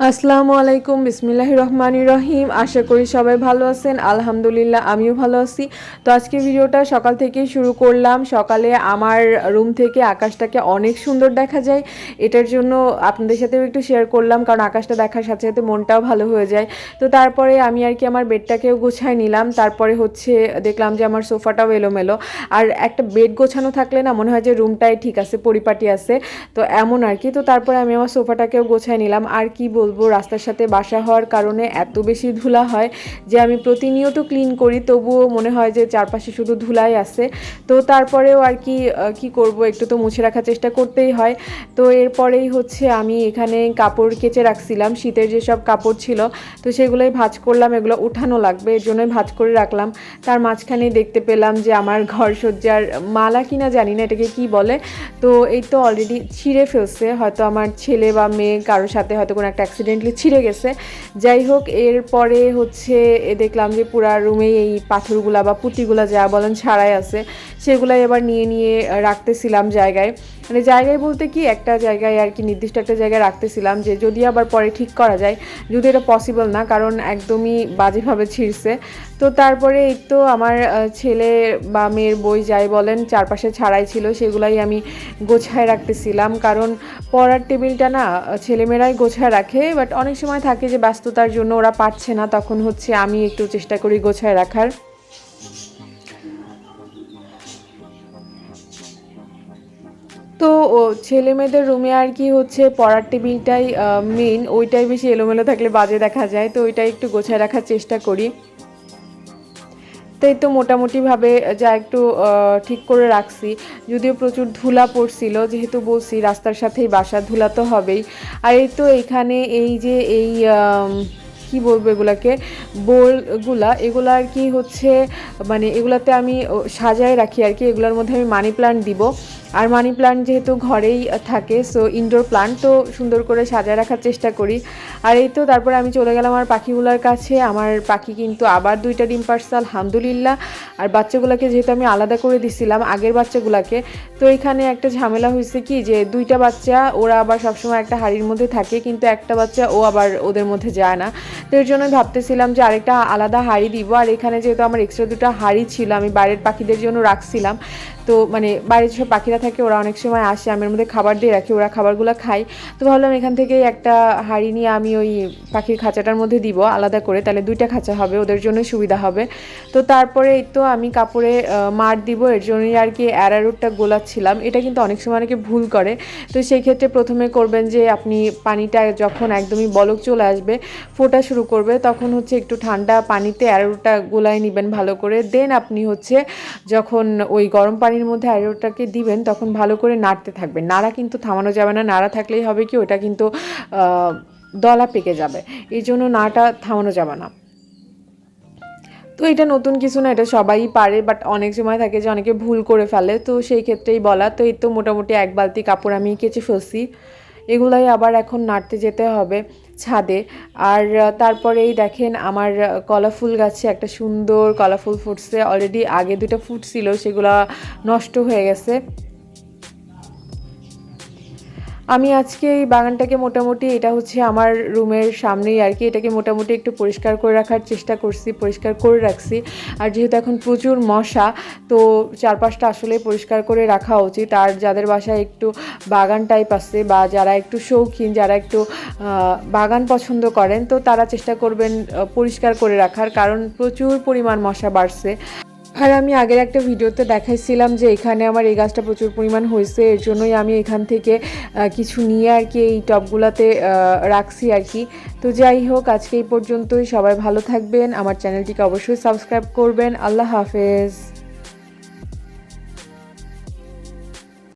আসসালামু আলাইকুম বিসমিল্লাহ রহমান রহিম। আশা করি সবাই ভালো আছেন। আলহামদুলিল্লাহ, আমিও ভালো আছি। তো আজকে ভিডিওটা সকাল থেকেই শুরু করলাম। সকালে আমার রুম থেকে আকাশটাকে অনেক সুন্দর দেখা যায়। এটার জন্য আপনাদের সাথেও একটু শেয়ার করলাম, কারণ আকাশটা দেখার সাথে সাথে মনটাও ভালো হয়ে যায়। তো তারপরে আমি আর কি আমার বেডটাকেও গোছায় নিলাম। তারপরে হচ্ছে দেখলাম যে আমার সোফাটাও এলোমেলো। আর একটা বেড গোছানো থাকলে না মনে হয় যে রুমটাই ঠিক আছে, পরিপাটি আছে। তো এমন আর কি। তো তারপরে আমি আমার সোফাটাকেও গোছায় নিলাম। আর কি বলব, রাস্তার সাথে বাসা হওয়ার কারণে এত বেশি ধুলা হয় যে আমি প্রতিনিয়ত ক্লিন করি, তবুও মনে হয় যে চারপাশে শুধু ধুলাই আছে। তো তারপরেও আর কি কি করব, একটু তো মুছে রাখার চেষ্টা করতেই হয়। তো এরপরেই হচ্ছে আমি এখানে কাপড় কেচে রাখছিলাম, শীতের যেসব কাপড় ছিল, তো সেগুলোই ভাঁজ করলাম, এগুলো উঠানো লাগবে, এর জন্যই ভাঁজ করে রাখলাম। তার মাঝখানেই দেখতে পেলাম যে আমার ঘর সজ্জার মালা কিনা জানি না এটাকে কি বলে। তো এই তো অলরেডি ছিঁড়ে ফেলছে, হয়তো আমার ছেলে বা মেয়ে কারোর সাথে হয়তো কোনো একটা অ্যাক্সিডেন্টলি ছিঁড়ে গেছে। যাই হোক, এরপরে হচ্ছে দেখলাম যে পুরা রুমে এই পাথরগুলা বা পুঁতিগুলা যা বলেন ছাড়াই আছে, সেগুলাই এবার নিয়ে নিয়ে রাখতেছিলাম জায়গায়। মানে জায়গায় বলতে কি, একটা জায়গায় আর কি নির্দিষ্ট একটা জায়গায় রাখতেছিলাম যে যদি আবার পরে ঠিক করা যায়, যদি এটা পসিবল না, কারণ একদমই বাজেভাবে ছিঁড়ছে। তো তারপরে এই তো আমার ছেলে বা মেয়ের বই যাই বলেন, চারপাশে ছাড়াই ছিল, সেগুলাই আমি গোছায় রাখতেছিলাম। কারণ পড়ার টেবিলটা না ছেলেমেয়েরাই গোছায় রাখে বাট অনেক সময় থাকে যে ব্যস্ততার জন্য ওরা পারছে না, তখন হচ্ছে আমি একটু চেষ্টা করি গোছায় রাখার। তো ছেলে মেয়েদের রুমে আর কি হচ্ছে, পড়ার টেবিলটাই মেন ওইটাই বেশি এলোমেলো থাকলে বাজে দেখা যায়, তো ওইটাই একটু গোছায় রাখার চেষ্টা করি। তাই তো মোটামুটিভাবে যা একটু ঠিক করে রাখছি। যদিও প্রচুর ধুলা পড়ছিল, যেহেতু বলছি রাস্তার সাথেই বাসা ধুলা তো হবেই। আর এই তো এইখানে এই যে এই কি বলব এগুলাকে? বোলগুলা, এগুলো আর কি হচ্ছে মানে এগুলাতে আমি সাজায় রাখি আর কি। এগুলোর মধ্যে আমি মানি প্লান্ট দিব। আর মানি প্লান্ট যেহেতু ঘরেই থাকে সো ইনডোর প্লান্ট তো সুন্দর করে সাজায় রাখার চেষ্টা করি। আর এই তো তারপরে আমি চলে গেলাম আমার পাখিগুলোর কাছে। আমার পাখি কিন্তু আবার দুইটা ডিম পারছে আলহামদুলিল্লাহ। আর বাচ্চাগুলোকে যেহেতু আমি আলাদা করে দিছিলাম, আগের বাচ্চাগুলোকে। তো এখানে একটা ঝামেলা হয়েছে কি যে দুইটা বাচ্চা, ওরা আবার সবসময় একটা হাড়ির মধ্যে থাকে, কিন্তু একটা বাচ্চা ও আবার ওদের মধ্যে যায় না। তো এর জন্য ভাবতেছিলাম যে আরেকটা আলাদা হাড়ি দিব। আর এখানে যেহেতু আমার এক্সট্রা দুটো হাড়ি ছিল, আমি বাইরের পাখিদের জন্য রাখছিলাম। তো মানে বাইরে যেসব পাখিরা থাকে, ওরা অনেক সময় আসে আমি এর মধ্যে খাবার দিয়ে রাখি, ওরা খাবারগুলো খাই তো ভাবলাম এখান থেকে একটা হাঁড়ি নিয়ে আমি ওই পাখির খাঁচাটার মধ্যে দিব, আলাদা করে। তাহলে দুইটা খাঁচা হবে, ওদের জন্য সুবিধা হবে। তো তারপরে এই তো আমি কাপড়ে মার দিব, এর জন্যই আর কি অ্যারারুটটা গোলাচ্ছিলাম। এটা কিন্তু অনেক সময় অনেকে ভুল করে। তো সেই ক্ষেত্রে প্রথমে করবেন যে, আপনি পানিটা যখন একদমই বলক চলে আসবে, ফোটা শুরু করবে, তখন হচ্ছে একটু ঠান্ডা পানিতে অ্যারোটা গোলায় নেবেন ভালো করে। দেন আপনি হচ্ছে যখন ওই গরম পানির মধ্যে অ্যারোটাকে দিবেন, তখন ভালো করে নাড়তে থাকবেন। নাড়া কিন্তু থামানো যাবে না, নাড়া থাকলেই হবে কি, ওটা কিন্তু দলা পেকে যাবে। এই জন্য নাড়াটা থামানো যাবে না। তো এটা নতুন কিছু না, এটা সবাই পারে বাট অনেক সময় থাকে যে অনেকে ভুল করে ফেলে, তো সেই ক্ষেত্রেই বলা। তো এই তো মোটামুটি এক বালতি কাপড় আমি কেচে ফেলছি। এগুলাই আবার এখন নাড়তে যেতে হবে। ছাদে। আর তারপরেই দেখেন আমার কলাফুল গাছে একটা সুন্দর কলাফুল ফুটছে। অলরেডি আগে দুটো ফুটছিল সেগুলো নষ্ট হয়ে গেছে। আমি আজকে এই বাগানটাকে মোটামুটি এটা হচ্ছে আমার রুমের সামনেই আর কি। এটাকে মোটামুটি একটু পরিষ্কার করে রাখার চেষ্টা করছি, পরিষ্কার করে রাখছি। আর যেহেতু এখন প্রচুর মশা, তো চারপাশটা আসলে পরিষ্কার করে রাখা উচিত। আর যাদের বাসায় একটু বাগান টাইপ আছে বা যারা একটু শৌখিন, যারা একটু বাগান পছন্দ করেন, তো তারা চেষ্টা করবেন পরিষ্কার করে রাখার। কারণ প্রচুর পরিমাণ মশা বাড়ছে। আর আমি আগের একটা ভিডিওতে দেখাইছিলাম যে এখানে আমার এই গাছটা প্রচুর পরিমাণ হয়েছে, এর জন্যই আমি এখান থেকে কিছু নিয়ে আর কি এই টবগুলাতে রাখছি আর কি। তো যাই হোক, আজকে এই পর্যন্তই। সবাই ভালো থাকবেন। আমার চ্যানেলটিকে অবশ্যই সাবস্ক্রাইব করবেন। আল্লাহ হাফেজ।